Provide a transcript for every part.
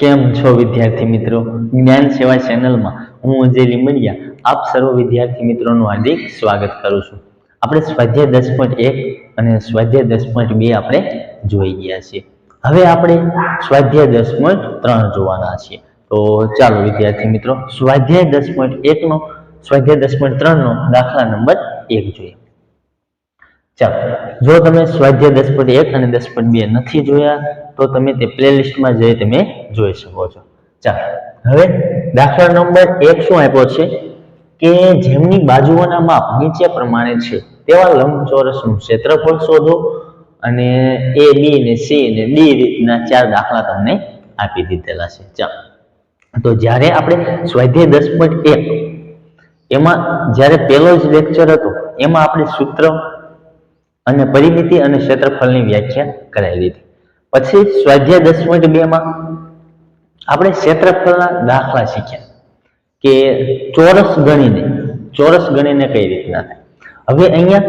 કેમ છો વિદ્યાર્થી મિત્રો? જ્ઞાન સેવા ચેનલમાં હું અજય લીમડિયા આપ સર્વ વિદ્યાર્થી મિત્રોનું હાર્દિક સ્વાગત કરું છું. આપણે સ્વાધ્યાય દસ પોઈન્ટ એક અને સ્વાધ્યાય દસ પોઈન્ટ બે આપણે જોઈ ગયા છીએ. હવે આપણે સ્વાધ્યાય દસ પોઈન્ટ ત્રણ જોવાના છીએ. તો ચાલો વિદ્યાર્થી મિત્રો, સ્વાધ્યાય દસ પોઈન્ટ એકનો, સ્વાધ્યાય દસ પોઈન્ટ ત્રણનો દાખલા નંબર એક જોઈએ. ચાલો, જો તમે સ્વાધ્યાય દસ પોઈન્ટ એક અને દસ પોઈન્ટ બે નથી જોયા, તો તમે તે પ્લેલિસ્ટમાં જઈ તમે જોઈ શકો છો. ચાલો, હવે દાખલા નંબર એક શું આપ્યો છે? કે જેમની બાજુઓના માપ નીચે પ્રમાણે છે, તેવા લંબચોરસનું ક્ષેત્રફળ શોધો અને એ, બી ને સી ને ડી રીતના ચાર દાખલા તમને આપી દીધેલા છે. ચાલો, તો જ્યારે આપણે સ્વાધ્યાય દસ પોઈન્ટ એક, એમાં જ્યારે પહેલો જ લેક્ચર હતો, એમાં આપણે સૂત્ર અને પરિમિતિ અને ક્ષેત્રફળની વ્યાખ્યા કરાવી દીધી. પછી સ્વાધ્યાય દસ પોઈન્ટ બે માં આપણે ક્ષેત્રફળના દાખલા શીખ્યા કે ચોરસ ગણીને ચોરસ ગણીને કઈ રીતના થાય. હવે અહીંયા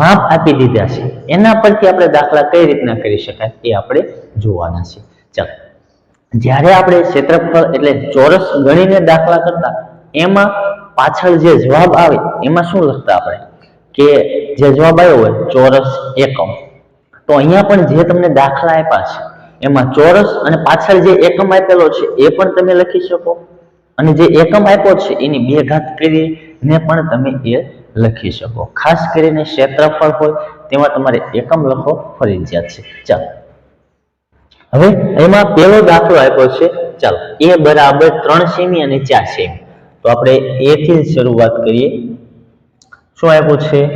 માપ આપી દીધા છે. એના પરથી આપણે દાખલા કઈ રીતના કરી શકાય એ આપણે જોવાના છે. ચાલો. જ્યારે આપણે ક્ષેત્રફળ એટલે ચોરસ ગણીને દાખલા કરતા, એમાં પાછળ જે જવાબ આવે, એમાં શું લખતા આપણે? કે જે જવાબ આવ્યો હોય, ચોરસ એકમ. તો અહીંયા પણ જે તમને દાખલા આપ્યા છે, એમાં ચોરસ અને પાછળ જે એકમ આપેલો છે, એ પણ તમે લખી શકો. અને જે એકમ આપ્યો છે, એની બે ઘાત કરીને પણ તમે એ લખી શકો. ખાસ કરીને ક્ષેત્રફળ હોય, તેમાં તમારે એકમ લખો, ફરજિયાત છે. ચાલો. હવે એમાં પહેલો દાખલો આપ્યો છે, ચાલો. એ બરાબર ત્રણ સેમી અને ચાર સેમી. તો આપણે એથી શરૂઆત કરીએ. શું આપ્યું છે?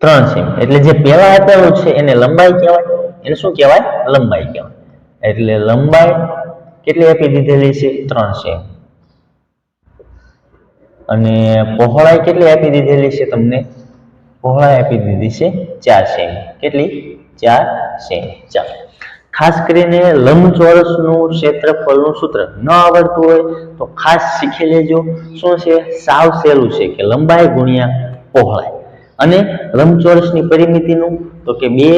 ત્રણ સેમી. એટલે જે પહેલા આપેલું છે એને લંબાઈ કહેવાય. એને શું કહેવાય? લંબાઈ કહેવાય. એટલે લંબાઈ કેટલી આપી દીધેલી છે? ત્રણ સેમી. અને પહોળાઈ કેટલી આપી દીધેલી છે તમને? પહોળાઈ આપી દીધી છે ચાર સેમી. કેટલી? ચાર સેમી. ચાલો. ખાસ કરીને લંબચોરસનું ક્ષેત્રફળનું સૂત્ર ન આવડતું હોય તો ખાસ શીખી લેજો. શું છે? સાવ સહેલું છે કે લંબાઈ ગુણ્યા પહોળાઈ. અને લંબચોરસની પરિમિતિનું તો કે બે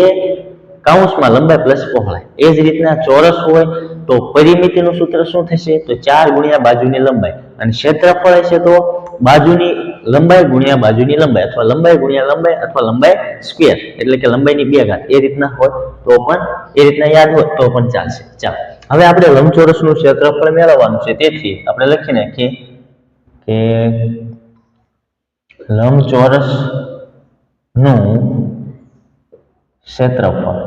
કાઉન્સમાં લંબાઈ પ્લસ પહોળાઈ. એ જ રીતના ચોરસ હોય તો પરિમિતિનું સૂત્ર શું થશે? તો ચાર ગુણ્યા બાજુની લંબાઈ. અને ક્ષેત્રફળ છે તો બાજુની લંબાઈ ગુણ્યા બાજુની લંબાઈ અથવા લંબાઈ ગુણ્યા લંબાઈ અથવા લંબાઈ સ્ક્વેર એટલે કે લંબાઈની બે ઘાત. એ રીતના હોય તો પણ એ રીતના યાદ હોય તો પણ ચાલશે. ચાલો. હવે આપણે લંબચોરસનું ક્ષેત્રફળ મેળવવાનું છે. તેથી આપણે લખી નાખીએ કે લંબચોરસનું ક્ષેત્રફળ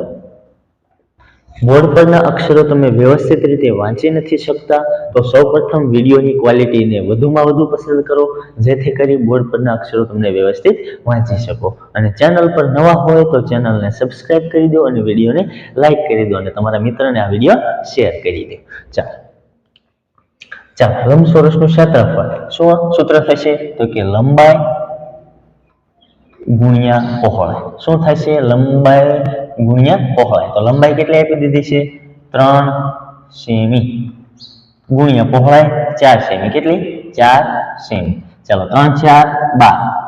બોર્ડ પરના અક્ષરો તમે વ્યવસ્થિત રીતે વાંચી નથી શકતા, તો સૌપ્રથમ વિડીયોની ક્વોલિટીને વધુમાં વધુ પસંદ કરો, જેથી કરી બોર્ડ પરના અક્ષરો તમને વ્યવસ્થિત વાંચી શકો. અને ચેનલ પર નવા હોય તો ચેનલને સબસ્ક્રાઇબ કરી દો અને વિડીયોને લાઇક કરી દો અને તમારા મિત્રને આ વીડિયો શેર કરી દો. ચાલો. ચાલો લંબચોરસનું ક્ષેત્રફળ. શું સૂત્ર થશે? તો કે લંબાઈ ગુણ્યા પહોળાઈ. શું થશે? લંબાઈ ગુણ્યા પહોળાઈ. તો લંબાઈ કેટલી આપી દીધી છે? ત્રણ સેમી. ગુણ્યા પહોળાઈ ચાર સેમી. કેટલી? ચાર સેમી. ચાલો, ત્રણ, ચાર, બાર.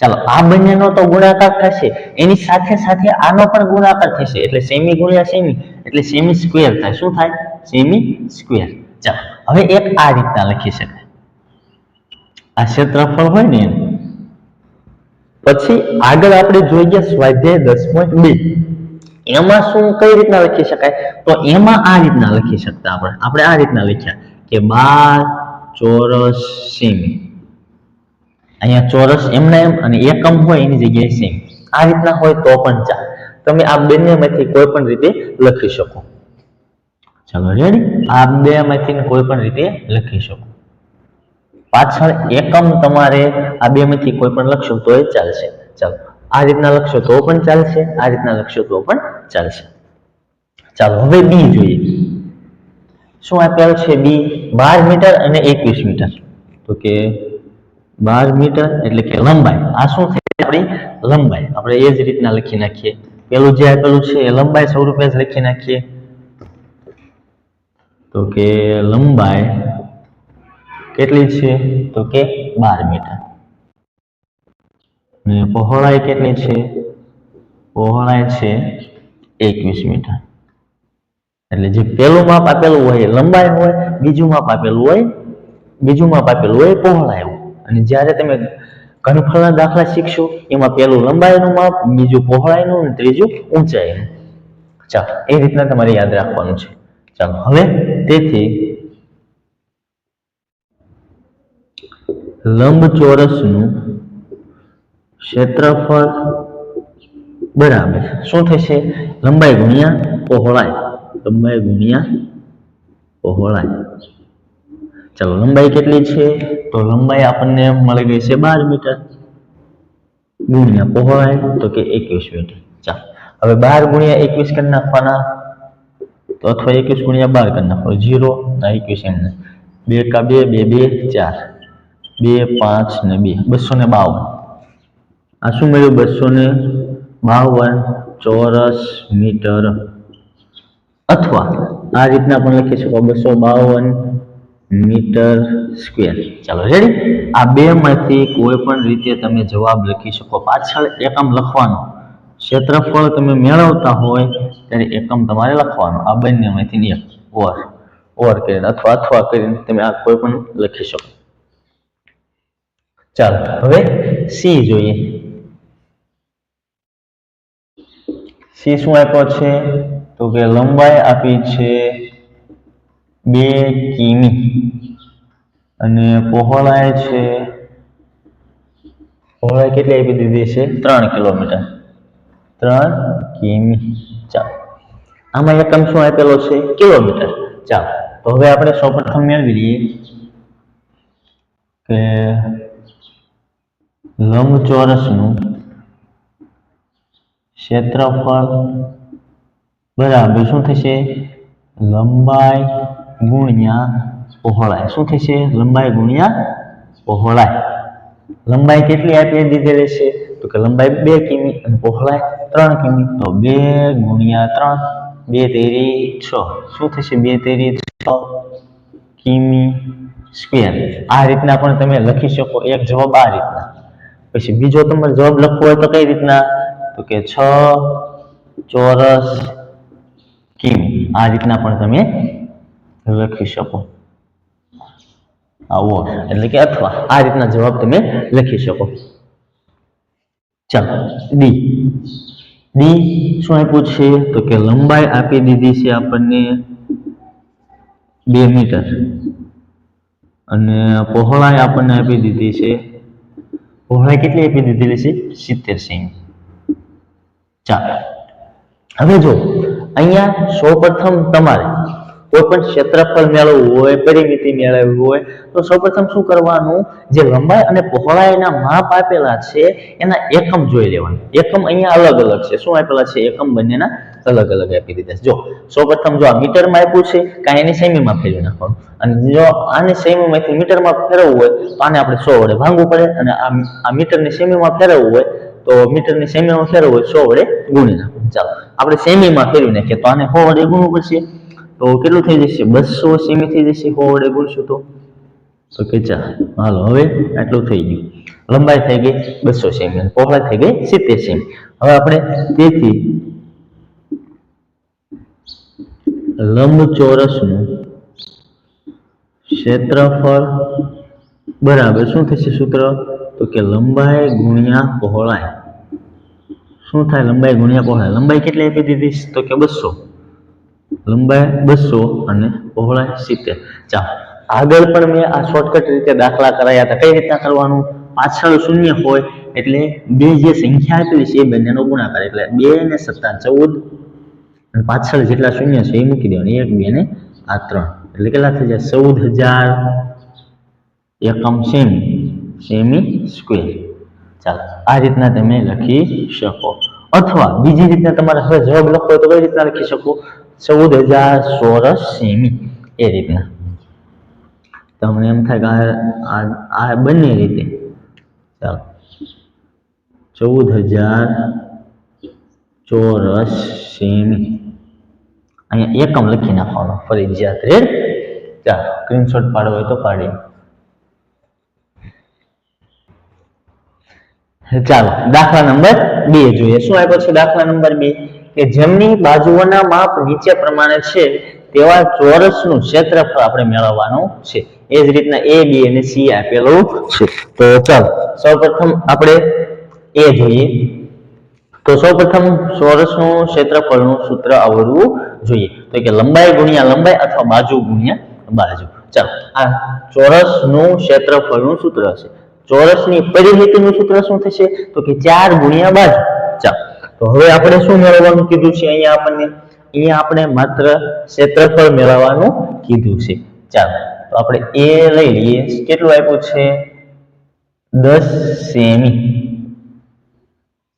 ચાલો, આ બંનેનો તો ગુણાકાર થશે. એની સાથે સાથે આનો પણ ગુણાકાર થશે. એટલે સેમી ગુણ્યા સેમી. એટલે સેમી સ્ક્વેર થાય. શું થાય? સેમી સ્ક્વેર. ચાલો, હવે એક આ રીતના લખી શકાય. આ ક્ષેત્રફળ હોય ને એમ પછી આગળ આપણે જોઈ ગયા સ્વાધ્યાય દસ પોઈન્ટ બે. એમાં શું, કઈ રીતના લખી શકાય? તો એમાં આ રીતના લખી શકતા આપણે. આપણે આ રીતના લખ્યા કે બાર ચોરસ સેમી. અહીંયા ચોરસ એમના એમ અને એકમ હોય એની જગ્યાએ સેમી. આ રીતના હોય તો પણ ચાલે. તમે આ બંનેમાંથી કોઈ પણ રીતે લખી શકો. ચલો રેડી આ બે માંથી કોઈ પણ રીતે લખી શકો. પાછળ એકમ તમારે આ બે માંથી કોઈ પણ લખશો તો એ ચાલશે. ચાલો, આ રીતના લખશો તો પણ ચાલશે, આ રીતના લખશો તો પણ ચાલશે. ચાલો, હવે બી જોઈએ. શું આપેલ છે બી બાર મીટર અને એકવીસ મીટર. તો કે બાર મીટર એટલે કે લંબાઈ. આ શું થાય આપણી લંબાઈ? આપણે એ જ રીતના લખી નાખીએ. પેલું જે આપેલું છે એ લંબાઈ સ્વરૂપે જ લખી નાખીએ. તો કે લંબાઈ કેટલી છે? તો કે બાર મીટર. ને પહોળાઈ કેટલી છે? પહોળાઈ છે એકવીસ મીટર. એટલે જે પહેલું માપ આપેલું હોય લંબાઈ હોય, બીજું માપ આપેલું હોય, બીજું માપ આપેલું હોય પહોળાઈ અને જ્યારે તમે ઘનફળના દાખલા શીખશો, એમાં પહેલું લંબાઈનું માપ, બીજું પહોળાઈનું અને ત્રીજું ઊંચાઈનું. ચાલો, એ રીતના તમારે યાદ રાખવાનું છે. ચાલો, હવે તેથી લંબચોરસનું ક્ષેત્રફળ બરાબર શું થશે? લંબાઈ ગુણ્યા પહોળાઈ. લંબાઈ ગુણ્યા પહોળાઈ. ચાલો, લંબાઈ કેટલી છે? તો લંબાઈ આપણને મળી ગઈ છે બાર મીટર. ગુણ્યા પહોળાઈ, તો કે એકવીસ મીટર. ચાલો, હવે બાર ગુણ્યા એકવીસ કરી નાખવાના. તો અથવા એકવીસ ગુણ્યા બાર કરી નાખો. જીરો એકવીસ એમને બે કા બે બે બે, ચાર. બે, પાંચ ને બે. બસો ને બાવન. આ શું મળ્યું? બસો ને બાવન ચોરસ મીટર. અથવા આ રીતના પણ લખી શકો. બસો બાવન મીટર સ્ક્વેર. ચાલો રેડી આ બે માંથી કોઈ પણ રીતે તમે જવાબ લખી શકો. પાછળ એકમ લખવાનો. ક્ષેત્રફળ તમે મેળવતા હોય ત્યારે એકમ તમારે લખવાનો. આ બંનેમાંથી એક. ઓર. ઓર કરીને અથવા અથવા કરીને તમે આ કોઈ પણ લખી શકો. ચાલો, હવે સી જોઈએ. સી શું આપ્યો છે? તો કે લંબાઈ આપી છે બે કિમી. અને પહોળાઈ છે, પહોળાઈ કેટલી આપી દીધી છે? ત્રણ કિલોમીટર. ત્રણ કિમી. ચાલો. આમાં એકમ શું આપેલો છે? કિલોમીટર. ચાલો. તો હવે આપણે સૌપ્રથમ મેળવી લઈએ. કે લંબચોરસનું ક્ષેત્રફળ બરાબર શું થશે? લંબાઈ ગુણ્યા પહોળાઈ. શું થશે? લંબાઈ ગુણ્યા પહોળાઈ. લંબાઈ કેટલી આપી દીધેલી છે તો કે લંબાઈ બે કિમી અને પહોળાઈ ત્રણ કિમી. તો બે ગુણ્યા ત્રણ, બે તેરી છ. શું થશે? બે તેરી છ કિમી સ્ક્વેર. આ રીતના પણ તમે લખી શકો. એક જવાબ આ રીતના. પછી બીજો તમારે જવાબ લખવો હોય તો કઈ રીતના? તો કે છ ચોરસ કિમી. આ રીતના પણ તમે લખી શકો. આવો. એટલે કે અથવા. આ રીતના જવાબ તમે લખી શકો. ચાલો. ડી. ડી શું આપ્યું છે? તો કે લંબાઈ આપી દીધી છે આપણને બે મીટર. અને પહોળાઈ આપણને આપી દીધી છે પહોળાઈ કેટલી આપી દીધેલી છે? સિત્તેર સેમી. ચાલો. હવે જો અહીંયા સૌપ્રથમ તમારે કોઈ પણ ક્ષેત્રફળ મેળવવું હોય, પરિમિતિ મેળવવી હોય, તો સૌપ્રથમ શું કરવાનું? જે લંબાઈ અને પહોળાઈના માપ આપેલા છે, એના એકમ જોઈ લેવાના. એકમ અહીંયા અલગ અલગ છે. શું આપેલા છે? એકમ બંનેના અલગ અલગ આપી દીધા છે. જો, સૌપ્રથમ જો આ મીટરમાં આપ્યું છે કાંઈ એને સેમીમાં ફેરવી નાખવાનું. અને જો આને સેમીમાંથી મીટરમાં ફેરવવું હોય, તો આને આપણે સો વડે ભાંગવું પડે. અને આ મીટરને સેમીમાં ફેરવવું હોય, તો મીટરની સેમીમાં ફેરવવું હોય, સો વડે ગુણી નાખવું ચાલો, આપણે સેમીમાં ફેરવી નાખીએ, તો આને સો વડે ગુણવું પડશે. તો કેટલું થઈ જશે? બસો સેમી થઈ જશે? સો વડે ગુણશું તો? તો કે ચાલ, હાલો, હવે આટલું થઈ ગયું. લંબાઈ થઈ ગઈ બસો સેમી અને પહોળાઈ થઈ ગઈ સિત્તેર સેમી. હવે આપણે તેથી લંબચોરસનું ક્ષેત્રફળ બરાબર શું થશે સૂત્ર? તો કે લંબાઈ ગુણ્યા પહોળાઈ. શું થાય? લંબાઈ ગુણ્યા પહોળાઈ. લંબાઈ કેટલી આપી દીધી? તો કે બસો. લંબાઈ બસો અને પહોળાઈ સિત્તેર. ચાલો. આગળ પણ મેં આ શોર્ટકટ રીતે દાખલા કરાયા હતા. કઈ રીતના કરવાનું? પાછળ શૂન્ય હોય એટલે બે જે સંખ્યા આપેલી છે એ બંનેનો ગુણાકાર. એટલે બે ને સત્તા ચૌદ અને પાછળ જેટલા શૂન્ય છે એ મૂકી દેવાની. એક, બે ને આ ત્રણ. એટલે કેટલા થઈ જાય? ચૌદ હજાર એકમ સેમી સેમી સ્ક્વેર. ચાલો. આ રીતના તમે લખી શકો. અથવા બીજી રીતના તમારે હવે જવાબ હોય તો કઈ રીતના લખી શકો? ચૌદ હજાર સોરસ સેમી એ રીતના. તમને એમ થાય કે આ આ- બંને રીતે. ચાલો. ચૌદ હજાર ચોરસ સેમી અહીંયા એકમ લખી નાખવાનો ફરજિયાત રેડ? ચાલો સ્ક્રીનશોટ પાડવો હોય તો પાડી. ચાલો, દાખલા નંબર બે જોઈએ. શું આપ્યો છે? દાખલા નંબર બે. કે જેમની બાજુઓના માપ નીચે પ્રમાણે છે, તેવા ચોરસનું ક્ષેત્રફળ આપણે મેળવવાનું છે. એ જ રીતના એ બી અને સી આપેલું છે. તો ચાલો, સૌપ્રથમ આપણે એ જોઈએ. તો સૌપ્રથમ ચોરસનું ક્ષેત્રફળનું સૂત્ર આવડવું જોઈએ. તો કે લંબાઈ ગુણ્યા લંબાઈ અથવા બાજુ ગુણ્યા બાજુ. ચાલો, આ ચોરસનું ક્ષેત્રફળનું સૂત્ર છે ચોરસની પરિમિતિનું સૂત્ર શું થશે? તો કે ચાર ગુણ્યા બાજુ. ચાલો તો હવે આપણે શું મેળવવાનું કીધું છે? અહીંયા આપણને, અહીંયા આપણે માત્ર ક્ષેત્રફળ મેળવવાનું કીધું છે. ચાલો, તો આપણે એ લઈ લઈએ. કેટલું આપ્યું છે? દસ સેમી.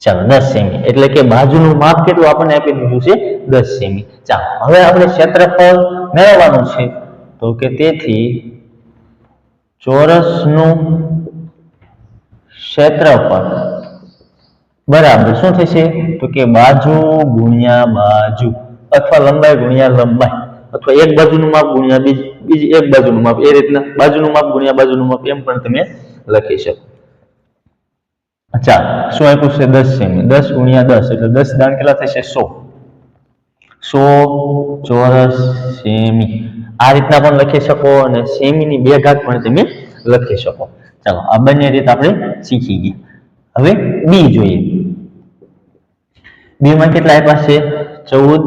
ચાલો, દસ સેમી. એટલે કે બાજુનું માપ કેટલું આપણને આપી દીધું છે? દસ સેમી. ચાલો, હવે આપણે ક્ષેત્રફળ મેળવવાનું છે. તો કે તેથી ચોરસનું ક્ષેત્રફળ બરાબર. શું થશે? તો કે બાજુ ગુણ્યા બાજુ અથવા લંબાઈ ગુણ્યા લંબાઈ અથવા એક બાજુનું માપ ગુણ્યા બીજી બીજી એક બાજુનું માપ. એ રીતના બાજુનું માપ ગુણ્યા બાજુનું માપ એમ પણ તમે લખી શકો. અચ્છા, શું આપ્યું છે? દસ સેમી. દસ ગુણ્યા દસ એટલે દસ દાણ કેટલા થશે? સો. સો ચોરસ સેમી. આ રીતના પણ લખી શકો અને સેમીની બે ઘાત પણ તમે લખી શકો. ચાલો, આ બંને રીત આપણે શીખી ગયા. હવે બી જોઈએ. બી માં કેટલા આપ્યા છે? ચૌદ.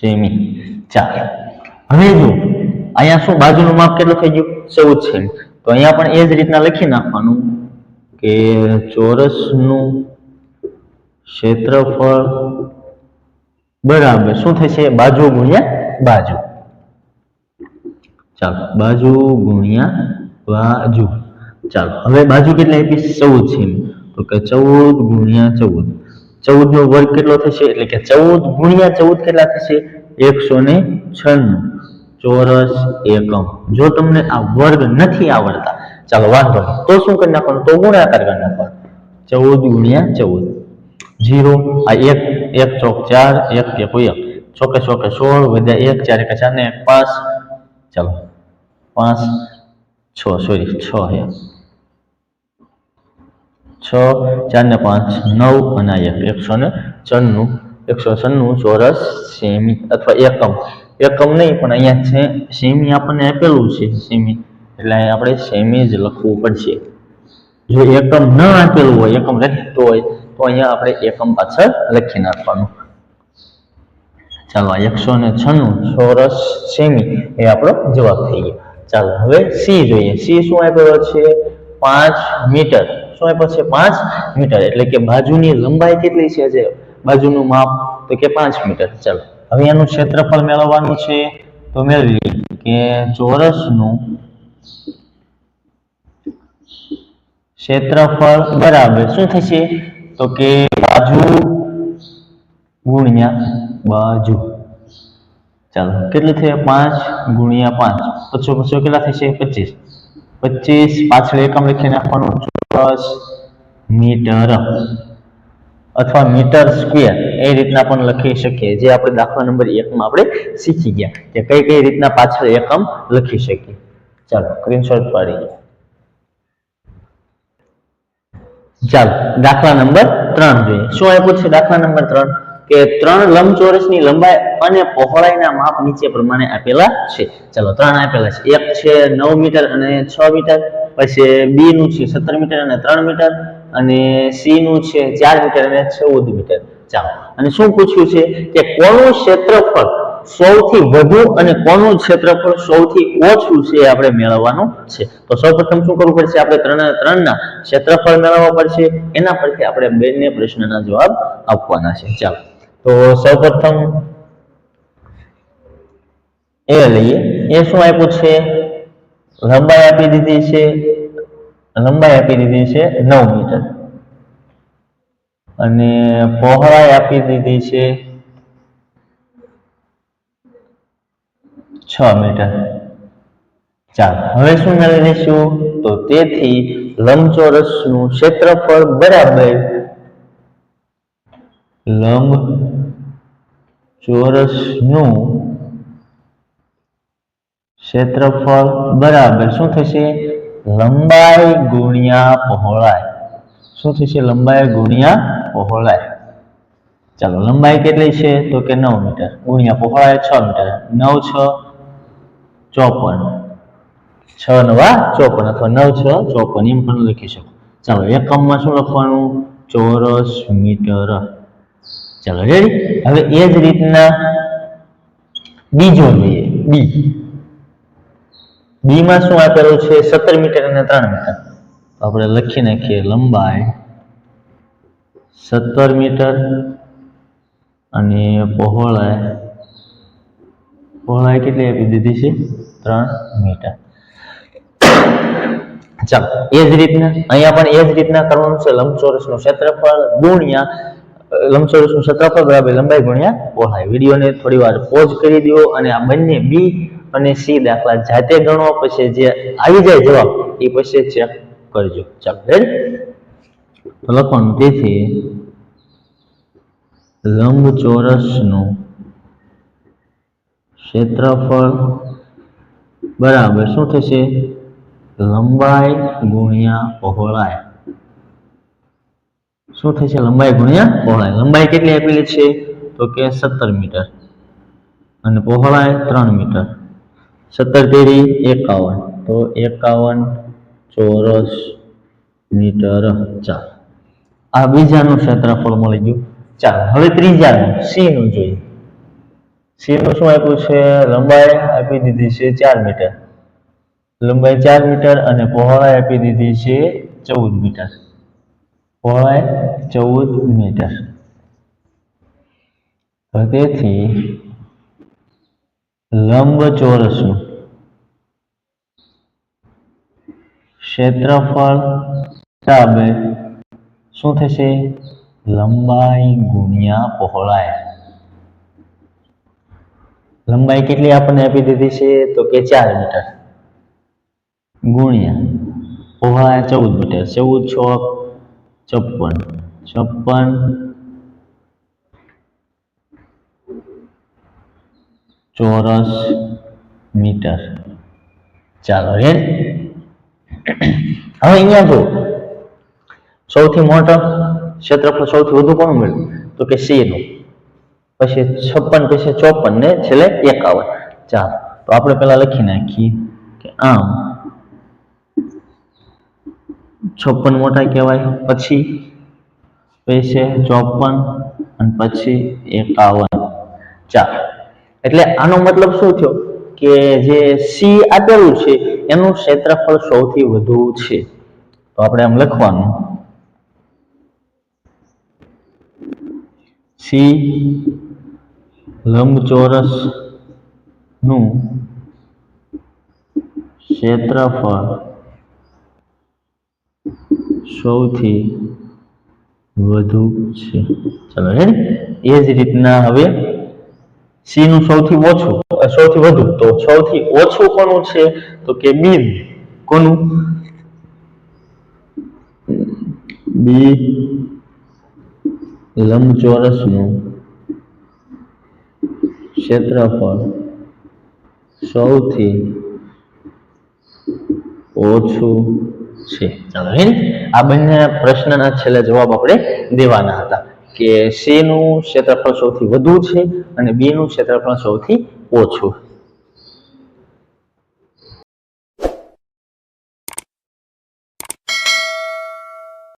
સેમી. ચાર. હવે જો, અહીંયા શું બાજુનું માપ કેટલું થઈ ગયું? ચૌદ સેમી તો અહીંયા પણ એ જ રીતના લખી નાખવાનું કે ચોરસનું ક્ષેત્રફળ બરાબર શું થશે? બાજુ ગુણ્યા બાજુ. ચાલો, બાજુ ગુણ્યા બાજુ. ચાલો, હવે બાજુ કેટલી આપી? ચૌદ છે તો કે ચૌદ ગુણ્યા ચૌદ. ચૌદ નો વર્ગ કેટલો થશે? એટલે કે ચૌદ ગુણ્યા ચૌદ કેટલા થશે? એકસો ને છન્નું. ચોરસ એકમ. જો તમને આ વર્ગ નથી આવડતા, ચાલો વાંધો તો શું કરી નાખવાનું? તો ગુણાકાર કરી નાખવાનો. ચૌદ ગુણ્યા ચૌદ. જીરો આ એક એક ચોક ચાર, એક કે કોઈ એક ચોકે ચોકે સોળ વધ્યા એક, ચાર એક ચાર ને એક, પાંચ. ચાલો. પાંચ, છ, સોરી, છ હે. છ, ચાર ને પાંચ, નવ અને એક. એકસો ને છન્નું. એકસો છન્નું ચોરસ સેમી અથવા એકમ. એકમ નહીં, પણ અહીંયા છે સેમી આપણને આપેલું છે, સેમી. એટલે અહીંયા આપણે સેમી જ લખવું પડશે. જો એકમ ન આપેલું હોય, એકમ લખતો હોય, તો અહીંયા આપણે એકમ પાછળ લખી નાખવાનું. ચાલો એકસો ને છન્નું ચોરસ સેમી એ આપણો જવાબ થઈ ગયો. ચાલો, હવે સી જોઈએ. સી શું આપેલો છે? પાંચ મીટર. આપ્યો છે પાંચ મીટર. એટલે કે બાજુની લંબાઈ કેટલી છે જે બાજુનું માપ તો કે પાંચ મીટર. ચાલો, હવે એનું ક્ષેત્રફળ મેળવવાનું છે. તો મેળવી કે ચોરસનું ક્ષેત્રફળ બરાબર શું થશે? તો કે બાજુ ગુણ્યા બાજુ. ચાલો, કેટલું થયું? પાંચ ગુણ્યા પાંચ. પચો પચો કેટલા થશે? પચીસ. પચીસ, પાછળ એકમ લખી નાખવાનું ચોરસ મીટર. અથવા મીટર સ્ક્વેર, એ રીતના પણ લખી શકીએ. જે આપણે દાખલા નંબર એકમાં આપણે શીખી ગયા. કે કઈ કઈ રીતના પાછળ એકમ લખી શકીએ. ચાલો સ્ક્રીનશોટ પાડી ચાલો, દાખલા નંબર ત્રણ જોઈએ. શું આપ્યું છે દાખલા નંબર ત્રણ? કે ત્રણ લંબચોરસની લંબાઈ અને પહોળાઈના માપ નીચે પ્રમાણે આપેલા છે. ચાલો, ત્રણ આપેલા છે. એક છે નવ મીટર અને છ મીટર, પછી બી નું છે સત્તર મીટર અને ત્રણ મીટર, અને સી નું છે ચાર મીટર અને ચૌદ મીટર. ચાલો, અને શું પૂછ્યું છે કે કોનું ક્ષેત્રફળ સૌથી વધુ અને કોનું ક્ષેત્રફળ સૌથી ઓછું છે એ આપણે મેળવવાનું છે? તો સૌપ્રથમ શું કરવું પડશે? આપણે ત્રણ, ત્રણના ક્ષેત્રફળ મેળવવા પડશે. એના પરથી આપણે બંને પ્રશ્નના જવાબ આપવાના છે. ચાલો. તો સૌપ્રથમ એ લઈએ. એ શું આપ્યું છે? લંબાઈ આપી દીધી છે. લંબાઈ આપી દીધી છે નવ મીટર. અને પહોળાઈ આપી દીધી છે છ મીટર. ચાલો, હવે શું મેળવી લઈશું તો તેથી લંબચોરસનું ક્ષેત્રફળ બરાબર લંબ ચોરસનું ક્ષેત્રફળ બરાબર શું થશે? લંબાઈ ગુણ્યા પહોળાઈ. શું થશે? લંબાઈ ગુણ્યા પહોળાઈ. ચાલો, લંબાઈ કેટલી છે? તો કે નવ મીટર. ગુણ્યા પહોળાઈ છ મીટર. નવ છ ચોપન. છ નવા ચોપન અથવા નવ છ ચોપન, એમ પણ લખી શકો. ચાલો, એકમમાં શું લખવાનું? ચોરસ મીટર. ચાલો રેડી હવે એ જ રીતના બીજો જોઈએ બી બી માં શું આપેલું છે? સત્તર મીટર અને ત્રણ મીટર. આપણે લખી નાખીએ લંબાઈ સત્તર મીટર અને પહોળાઈ પહોળાઈ કેટલી આપી દીધી છે? ત્રણ મીટર. ચાલો, એ જ રીતના, અહીંયા પણ એ જ રીતના કરવાનું છે. લંબચોરસનું ક્ષેત્રફળ ગુણ્યા લંબચોરસનું ક્ષેત્રફળ બરાબર લંબાઈ ગુણ્યા પહોળાઈ વિડીયોને થોડી પોઝ કરી દો અને આ બંને બી અને સી દાખલા જાતે ગણો, પછી જે આવી જાય જવાબ, એ પછી ચેક કરજો. ચાલો લખવાનું તેથી લંબચોરસનું ક્ષેત્રફળ બરાબર શું થશે? લંબાઈ ગુણ્યા પહોળાઈ. શું થશે લંબાઈ ગુણ્યા પહોળાઈ. લંબાઈ કેટલી આપેલી છે? તો કે સત્તર મીટર. અને પહોળાઈ ત્રણ મીટર. સત્તર તેરી એકાવન. તો એકાવન ચોરસ મીટર ચાર. આ બીજાનું ક્ષેત્રફળ મળી ગયું ચાર. હવે ત્રીજાનું, સીનું જોઈએ. સીનું શું આપ્યું છે? લંબાઈ આપી દીધી છે ચાર મીટર. લંબાઈ ચાર મીટર અને પહોળાઈ આપી દીધી છે ચૌદ મીટર. પહોળાઈ ચૌદ મીટર. તેથી લંબચોરસનું ક્ષેત્રફળ હિસાબે શું થશે? લંબાઈ ગુણ્યા પહોળાઈ. લંબાઈ કેટલી આપણને આપી દીધી છે? તો કે ચાર મીટર. ગુણ્યા. પહોળાઈ ચૌદ મીટર. ચૌદ છ છપ્પન. છપ્પન. ચોરસ મીટર. ચાલો રેડ હવે અહીંયા જો સૌથી મોટો ક્ષેત્રફળ સૌથી વધુ કોણ મળ્યું તો કે સી નું. પછી છપ્પન, પછી ચોપન ને છેલ્લે એકાવન. ચાલો, તો આપણે પેલા લખી નાખીએ કે આમ છપ્પન મોટા કહેવાય. પછી પછી ચોપન અને પછી એકાવન. ચાર. એટલે આનો મતલબ શું થયો? કે જે સી આપેલું છે, એનું ક્ષેત્રફળ સૌથી વધુ છે. તો આપણે આમ લખવાનું. સી લંબચોરસનું ક્ષેત્રફળ સૌથી વધુ છે. ચલો એ જ રીતના હવે સી નું સૌથી ઓછું સૌથી વધુ, તો સૌથી ઓછું કોનું છે? તો કે બી કોનું? બી લંબચોરસનું ક્ષેત્રફળ સૌથી ઓછું છે. ચાલો હિન્ટ આ બંને પ્રશ્નના છેલ્લે જવાબ આપણે દેવાના હતા કે નું ક્ષેત્રફળ સૌથી વધુ છે અને નું ક્ષેત્રફળ સૌથી ઓછું.